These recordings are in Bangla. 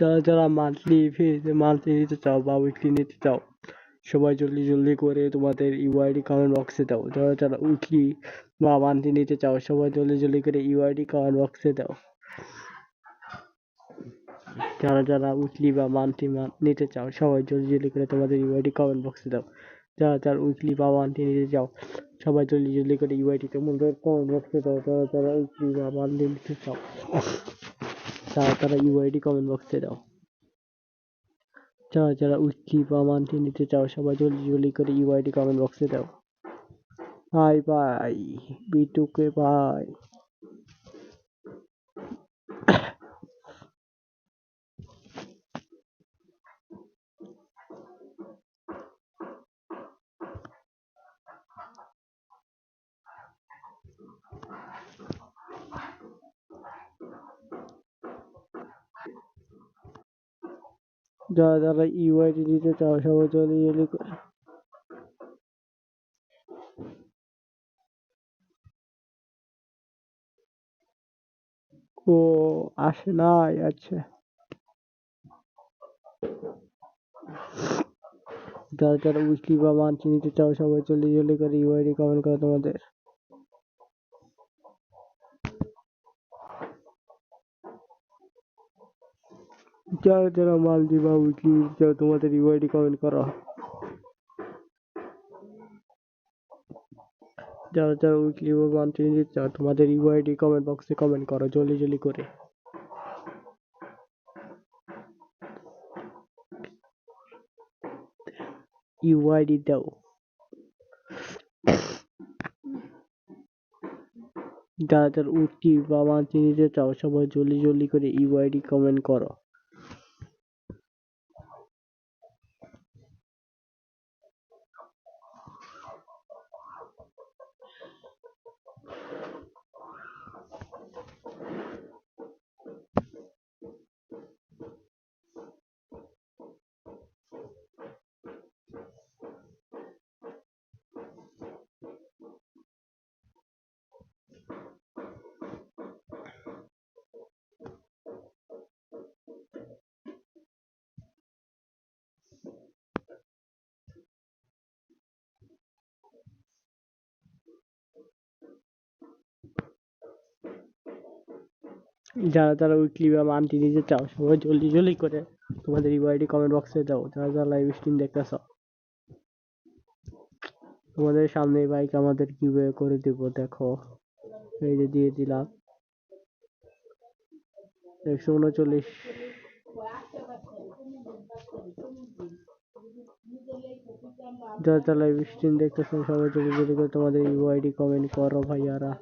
যারা যারা মান্থলি মান্থলি নিতে চাও বা উইকলি নিতে চাও, সবাই জলদি জলদি করে তোমাদের ইউআইডি কমেন্ট বক্সে দাও। যারা যারা উইকলি বা মান্থলি নিতে চাও, সবাই জলদি জলদি করে ইউআইডি কমেন্ট বক্সে দাও। যারা যারা উইকলি বা মান্থলি নিতে চাও, সবাই জলদি জলদি করে তোমাদের ইউআইডি কমেন্ট বক্সে দাও। যারা যারা উইকলি বা মান্থলি নিতে চাও, সবাই জলদি জলদি করে ইউআইডি তোমাদের কমেন্ট বক্সে দাও। যারা যারা উইকলি বা মান্থলি নিতে চাও তারা তারা ইউআইডি কমেন্ট বক্সে দাও। যারা যারা উইকি বা মান্থলি নিতে চাও, সবাই জলদি জলদি করে ইউআইডি কমেন্ট বক্সে দাও। বাই বাই বিটুকে বাই যারা যারা ইউআইডি দিতে চাও, সবাই জলদি করে ও, আসে নাই আচ্ছা। যারা যারা উইকলি বা মান্থলি নিতে চাও, সবাই চলে জলদি করে ইউআইডি কমেন্ট করো তোমাদের। যারা যারা মাল বা উইকলি চাও তোমাদের ইউআইডি কমেন্ট করো যারা যারা উইকলি বা মান্থলি নিতে চাও, তোমাদের ইউআইডি কমেন্ট বক্সে কমেন্ট করো, জলদি জলদি করে। ইউআইডি দাও। যারা যারা উইকলি বা মান্থলি নিতে চাও, সবাই জলদি জলদি করে ইউআইডি কমেন্ট করো। যারা যারা উইকলি বা মান্থলি নিতে চাও, সবাই জলদি জলদি করে তোমাদের ইউআইডি কমেন্ট বক্সে দাও যারা যারা লাইভ স্ট্রিম দেখতেছ, তোমাদের সামনে বাইক আমাদের কীভাবে করে দেব, দেখো। এই যে দিয়ে দিলাম। একশো উনচল্লিশ। যারা যারা লাইভ স্ট্রিম দেখতেছ, সবাই জলদি জলদি করে তোমাদের ইউআইডি কমেন্ট করো, ভাইয়ারা।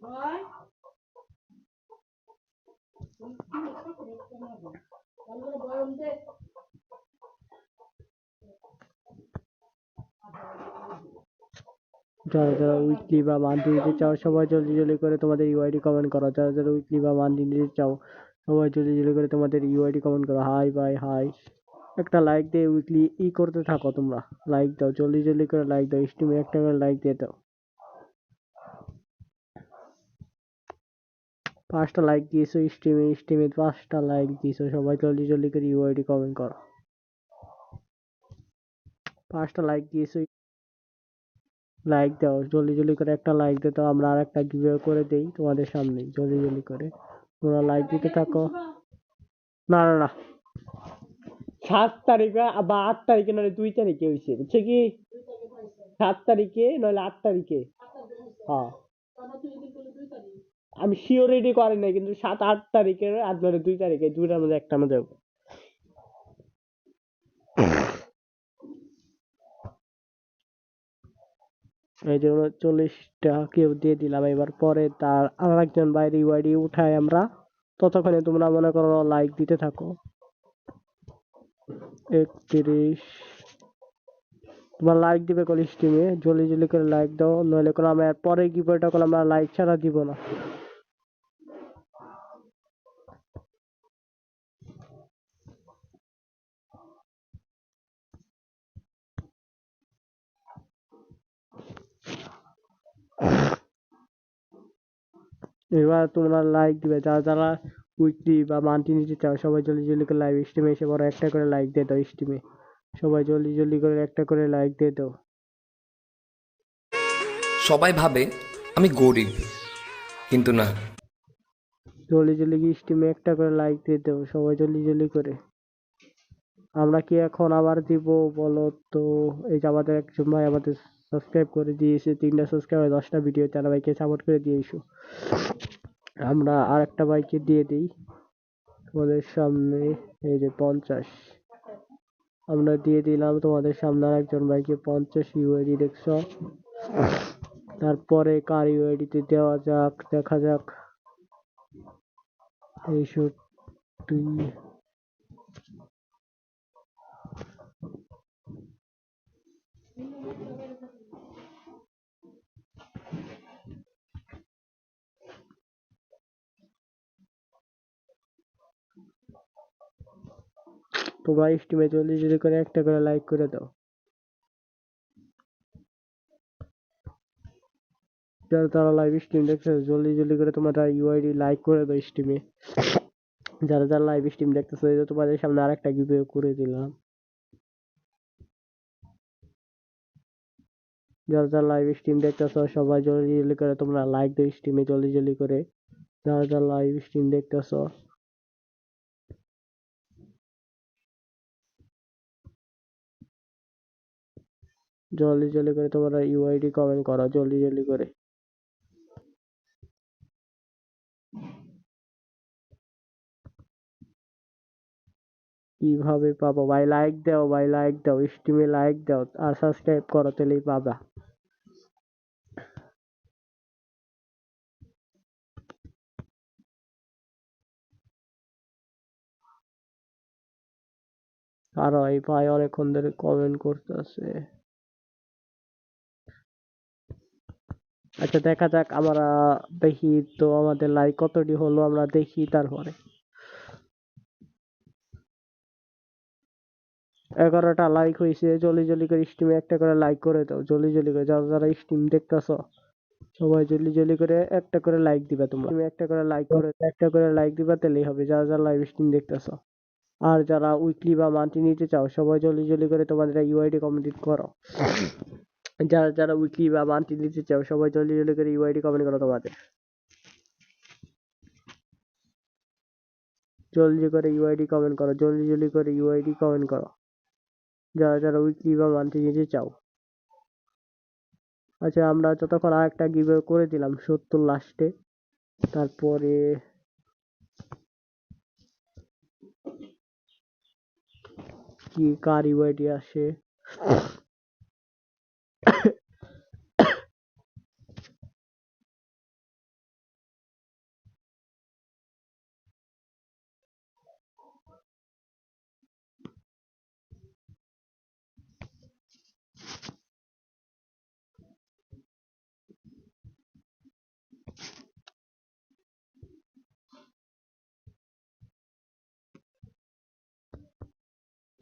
Rồi. Chúng ta có thể xem nào. Còn cái bơm thế. যারা যারা উইকলি বা মান্থলি নিতে চাও, সবাই জলদি জলদি করে তোমাদের ইউআইডি কমেন্ট করো। যারা যারা উইকলি বা মান্থলি নিতে চাও, সবাই জলদি জলদি করে তোমাদের ইউআইডি কমেন্ট করো। হাই বাই হাই একটা লাইক দিয়ে উইকলি ই করতে থাকো তোমরা। লাইক দাও, জলদি জলদি করে লাইক দাও। স্টিমে একটা করে লাইক দিয়ে দাও। পাঁচটা লাইক দিয়েছ স্টিমে স্টিমে পাঁচটা লাইক দিয়েছ। সবাই জলদি জলদি করে ইউআইডি কমেন্ট করো। পাঁচটা লাইক দিয়েছ লাইক দাও, জলদি জলদি করে একটা লাইক দিতে আমরা আর একটা গিভওয়ে করে দেই তোমাদের সামনে, জলদি জলদি করে। তোমরা লাইক দিতে থাকো। না না না। সাত তারিখে বা আট তারিখে নয় দুই তারিখে হয়েছে বুঝছে কি? সাত তারিখে নইলে আট তারিখে। হ্যাঁ। আমি শিওর রেডি করি নাই, কিন্তু সাত, আট তারিখে আর নইলে দুই তারিখে, দুইটার মধ্যে একটা মধ্যে এই যে চল্লিশটা কেউ দিয়ে দিলাম। এবার পরে তার আর একজন বাইরে বাইরে উঠাই আমরা। ততক্ষণে তোমরা মনে করো লাইক দিতে থাকো। একত্রিশ। তোমার লাইক দিবে কল স্ট্রিমে জলদি জলদি করে লাইক দাও। নইলে কোনো আমরা পরে কি বইটা করলে আমরা লাইক ছাড়া দিব না। এবার তোমরা লাইক দিবে। যারা যারা উইকলি বা মান্থলি নিতে চাও সবাই জলদি জলদি করে লাইভ স্ট্রিমে এসে বড় একটা করে লাইক দিয়ে দাও স্ট্রিমে সবাই জলদি জলদি করে একটা করে লাইক দিয়ে দাও। সবাই ভাবে আমি গরিব কিন্তু না। জলদি জলদি কি স্ট্রিমে একটা করে লাইক দিয়ে দাও সবাই জলদি জলদি করে। আমরা কি এখন আবার দিব বলো তো? এই যে আমাদের একজন ভাই আমাদের সাবস্ক্রাইব করে দিয়েছে, তিনটা সাবস্ক্রাইবার দশটা ভিডিও তারা ভাইকে সাপোর্ট করে দিয়েছ। আমরা আর একটা বাইকে দিয়ে দিই। তোমাদের সামনে, এই যে পঞ্চাশ। আমরা দিয়ে দিলাম তোমাদের সামনে আর একজন ভাইকে পঞ্চাশ ইউআইডি দেখছ? তারপরে কার ইউআইডিতে দেওয়া যাক, দেখা যাক। এইষট্টি তোমরা স্টিমে জলদি জলদি করে একটা করে লাইক করে দাও। যারা তারা লাইভ স্ট্রিম দেখছে জলদি জলদি করে তোমরা ইউআইডি লাইক করে দাও স্ট্রিমে যারা যারা লাইভ স্ট্রিম দেখতেছো তোমাদের সামনে আরেকটা গিভওয়ে করে দিলাম। যারা যারা লাইভ স্ট্রিম দেখতেছো, সবাই জলদি জলদি করে তোমরা লাইক দাও স্ট্রিমে জলদি জলদি করে। যারা যারা লাইভ স্ট্রিম দেখতেছো জলদি জলদি করে তোমরা ইউআইডি কমেন্ট করো, জলদি জলদি করে। কীভাবে পাবো? ভাই লাইক দাও, ভাই লাইক দাও স্ট্রিমে লাইক দাও, আর সাবস্ক্রাইব করো, তাহলেই পাবা। আর ভাই অনেকক্ষণ ধরে কমেন্ট করতেছে। আচ্ছা দেখা যাক আমরা দেখি তো আমাদের লাইক কতটি হলো, আমরা দেখি তারপরে। এগারোটা লাইক হয়েছে জলদি জলদি করে স্টিমে একটা করে লাইক করে দাও জলদি জলদি করে যারা যারা স্ট্রিম দেখতেছো, সবাই জলদি জলদি করে একটা করে লাইক দিবা তোমরা। তুমি একটা করে লাইক করে, একটা করে লাইক দিবা তাহলেই হবে, যারা যারা লাইভ স্ট্রিম দেখতেছো। আর যারা উইকলি বা মান্থলি নিতে চাও, সবাই জলদি জলদি করে তোমাদের ইউআইডি কমপ্লিট করো। যারা যারা উইকলি বা মান্থলি নিতে চাও, সবাই জলদি জলদি করে ইউআইডি কমেন্ট করো তোমাদের। জলদি করে ইউআইডি কমেন্ট করো, জলদি জলদি করে ইউআইডি কমেন্ট করো। যারা যারা উইকলি বা মান্থলি নিতে চাও। আচ্ছা আমরা যতক্ষণ আর একটা গিভ করে দিলাম, সত্তর লাস্টে তারপরে কি, কার ইউআইডি আসে?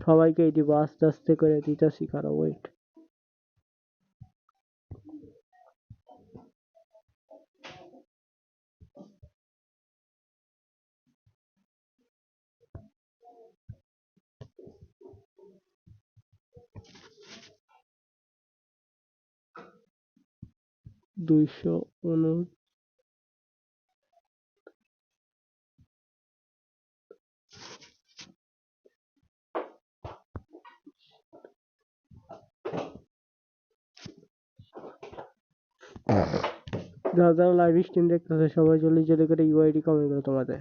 সবাইকেই দিব আস্তে আস্তে করে দিতেছি কারও ওয়েট দুইশো যারা যারা লাইভ স্ট্রিম দেখতেছে, সবাই জলদি জলদি করে ইউআইডি কমেন্ট করো তোমাদের।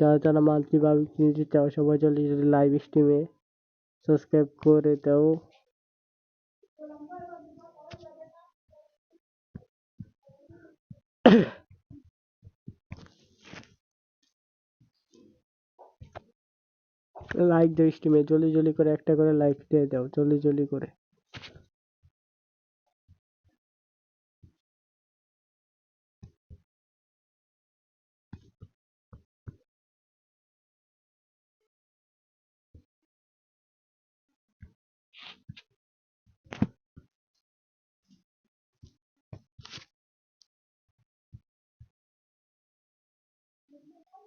যারা যারা মান্থলি বা উইকলি চাও, সবাই জলদি জলদি লাইভ স্ট্রিমে সাবস্ক্রাইব করে দাও। লাইক দাও স্টিমে জলদি জলদি করে একটা করে লাইক দিয়ে দাও, জলদি জলদি করে।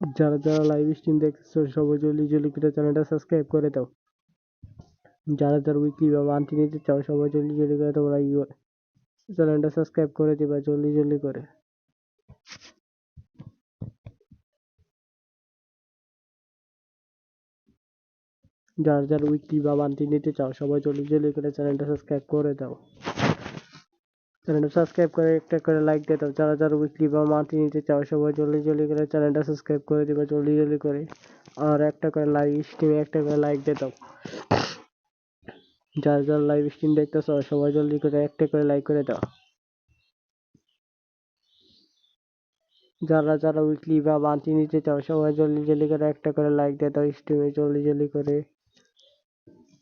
যারা যারা লাইভ স্ট্রিম দেখতেছো, সবাই জলদি জলদি করে চ্যানেলটা সাবস্ক্রাইব করে দাও। যারা যারা উইকলি বা মান্থলি নিতে চাও, সবাই জলদি জলদি করে তোমরা চ্যানেলটা সাবস্ক্রাইব করে দিবা, জলদি জলদি করে। যারা যার উইকলি বা মান্থলি নিতে চাও, সবাই জলদি জলদি করে চ্যানেলটা সাবস্ক্রাইব করে দাও। চ্যানেলটা সাবস্ক্রাইব করে একটা করে লাইক দিয়ে দাও। যারা যারা উইকলি বা মান্থলি নিতে চাও, সবাই জলদি জলদি করে চ্যানেলটা সাবস্ক্রাইব করে দিবা, জলদি জলদি করে। আর একটা করে লাইভ স্ট্রিমে একটা করে লাইক দিয়ে দাও। যারা যারা লাইভ স্ট্রিম দেখতেছো, সবাই জলদি করে একটা করে লাইক করে দাও। যারা যারা উইকলি বা মান্থলি নিতে চাও, সবাই জলদি জলদি করে একটা করে লাইক দিয়ে দাও স্ট্রিমে জলদি জলদি করে।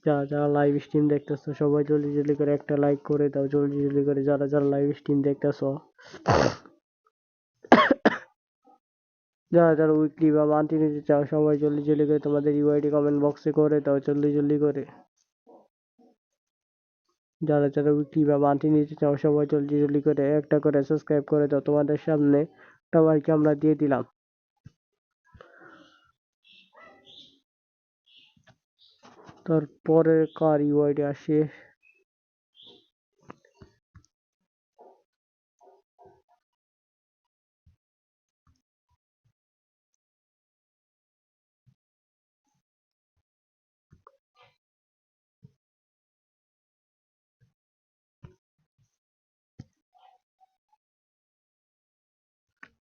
যারা যারা লাইভ স্ট্রিম দেখতেছো, সবাই জলদি জলদি করে একটা লাইক করে দাও, জলদি জলদি করে যারা যারা লাইভ স্ট্রিম দেখতেছো। যারা যারা উইকলি বা মান্থলি নিতে চাও, সবাই জলদি জলদি করে তোমাদের ইউআইডি কমেন্ট বক্সে করে দাও, জলদি জলদি করে। যারা যারা উইকলি বা মান্থলি নিতে চাও, সবাই জলদি জলদি করে একটা করে সাবস্ক্রাইব করে দাও তোমাদের সামনে। সবাইকে আমরা দিয়ে দিলাম। তারপরে কার ইউআইডি আসে।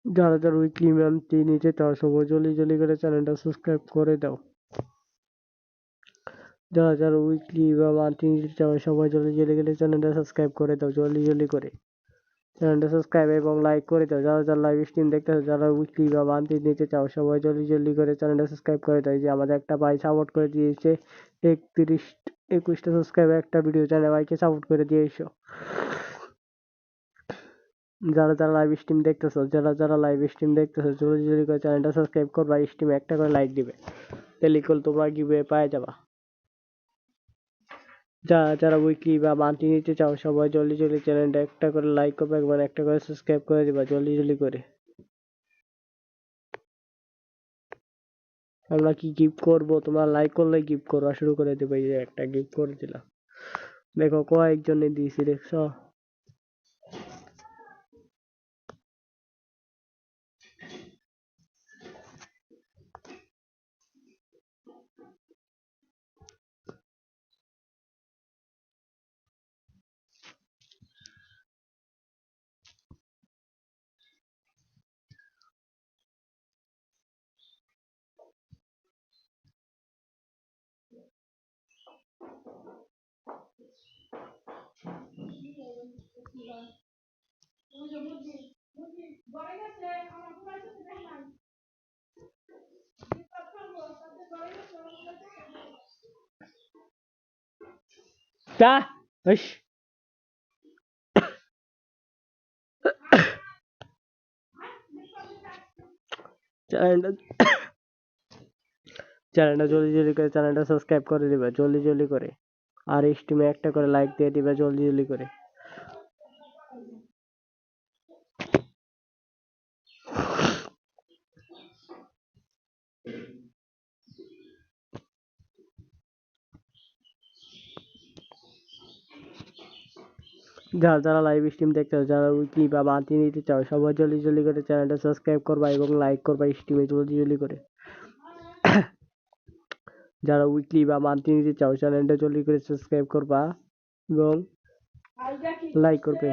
যারা যারা উইকলি মান্থলি নিতে চাও সবাই জলদি জলদি করে চ্যানেলটা সাবস্ক্রাইব করে দাও। যারা যারা উইকলি বা মান্থলি নিতে সবাই জলদি জলদি করে চ্যানেলটা সাবস্ক্রাইব করে দাও, জলদি জলদি করে। চ্যানেলটা সাবস্ক্রাইব এবং লাইক করে দাও। যারা যারা লাইভ স্ট্রিম দেখতেছো, যারা উইকলি বা মান্থলি নিতে চাও সবাই জলদি জলদি করে চ্যানেলটা সাবস্ক্রাইব করে দাও। যে আমাদের একটা ভাই সাপোর্ট করে দিয়েছে, একত্রিশ, একুশটা সাবস্ক্রাইবার একটা ভিডিও চ্যানেল ভাইকে সাপোর্ট করে দিয়েছ। যারা যারা লাইভ স্ট্রিম দেখতেছো, যারা যারা লাইভ স্ট্রিম দেখতেছো, জলদি জলদি করে চ্যানেলটা সাবস্ক্রাইব করবা স্ট্রিমে একটা করে লাইক দিবে। টেলিকল তোমরা গিভওয়ে পায়ে যাবা। যারা যারা উইকলি বা মান্থলি নিতে চাও, সবাই জলদি জলদি চ্যানেলটা একটা করে লাইক করবে, একবার একটা করে সাবস্ক্রাইব করে দিবা, জলদি জলদি করে। আমরা কি গিফট করব? তোমরা লাইক করলে গিফট করবা, শুরু করে দেবে, এই যে একটা গিফট করে দিলাম। দেখো কয়েকজনে দিয়েছি, দেখছ? Da! Ich. চ্যানেলটা চ্যানেলটা জলদি জলদি করে, চ্যানেলটা সাবস্ক্রাইব করে দিবা, জলদি জলদি করে আর স্ট্রিমে একটা করে লাইক দিয়ে দিবা, জলদি জলদি করে যারা যারা লাইভ স্ট্রিম দেখতে চাও, যারা উইকলি বা মান্থলি নিতে চাও, সবাই জলদি জলদি করে চ্যানেলটা সাবস্ক্রাইব করবা এবং লাইক করবা স্ট্রিমে জলদি জলদি করে। যারা উইকলি বা মান্থলি নিতে চাও চ্যানেলটা জলদি করে সাবস্ক্রাইব করবা এবং লাইক করবে।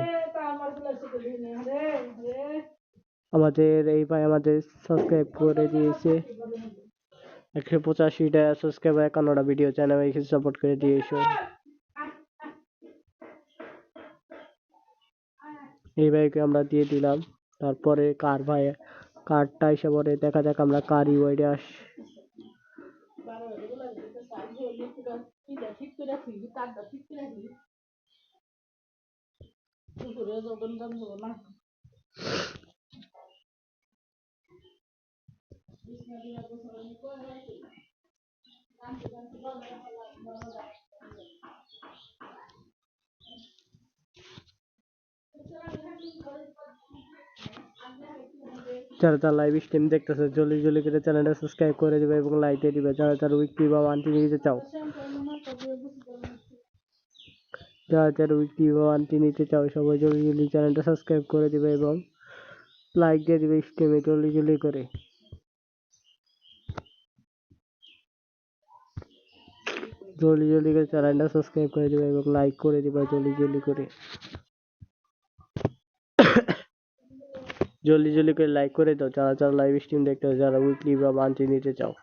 আমাদের এই ভাই আমাদের সাবস্ক্রাইব করে দিয়েছে। একশো পঁচাশিটা সাবস্ক্রাইবার একান্নটা ভিডিও চ্যানেল সাপোর্ট করে দিয়েছ। এই ভাইকে আমরা দিয়ে দিলাম। তারপরে কার ভাই, কারটা এসে পরে দেখা যাক আমরা কার ইউআইডি আস যারা যারা লাইভ স্ট্রিম দেখতেছে, জলদি জলদি করে চ্যানেলটা সাবস্ক্রাইব করে দিবে এবং লাইক দিয়ে দিবে। যারা যারা উইকলি বা মান্থলি নিতে চাও, যারা যারা উইকলি বা মান্থলি নিতে চাও, সবাই জলদি জলদি চ্যানেলটা সাবস্ক্রাইব করে দিবে এবং লাইক দিয়ে দিবে স্ট্রিমে জলদি জলদি করে। জলদি জলদি করে চ্যানেলটা সাবস্ক্রাইব করে দিবে এবং লাইক করে দিবে জলদি জলদি করে। জলদি জলদি করে লাইক করে দাও। যারা যারা লাইভ স্ট্রিম দেখতে যারা উইকলি বা মান্থলি নিতে চাও।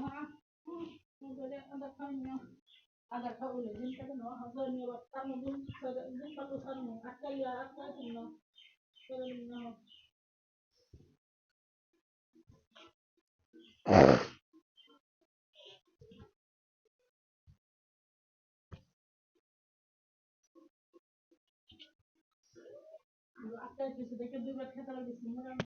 نعم وبدا ادا كانيا ادا كاول دين كده نو هذا ني وقتنا دين كده دين كده صار اكل يا اكل نو كده نو وقتها كده كده بكتب بسم الله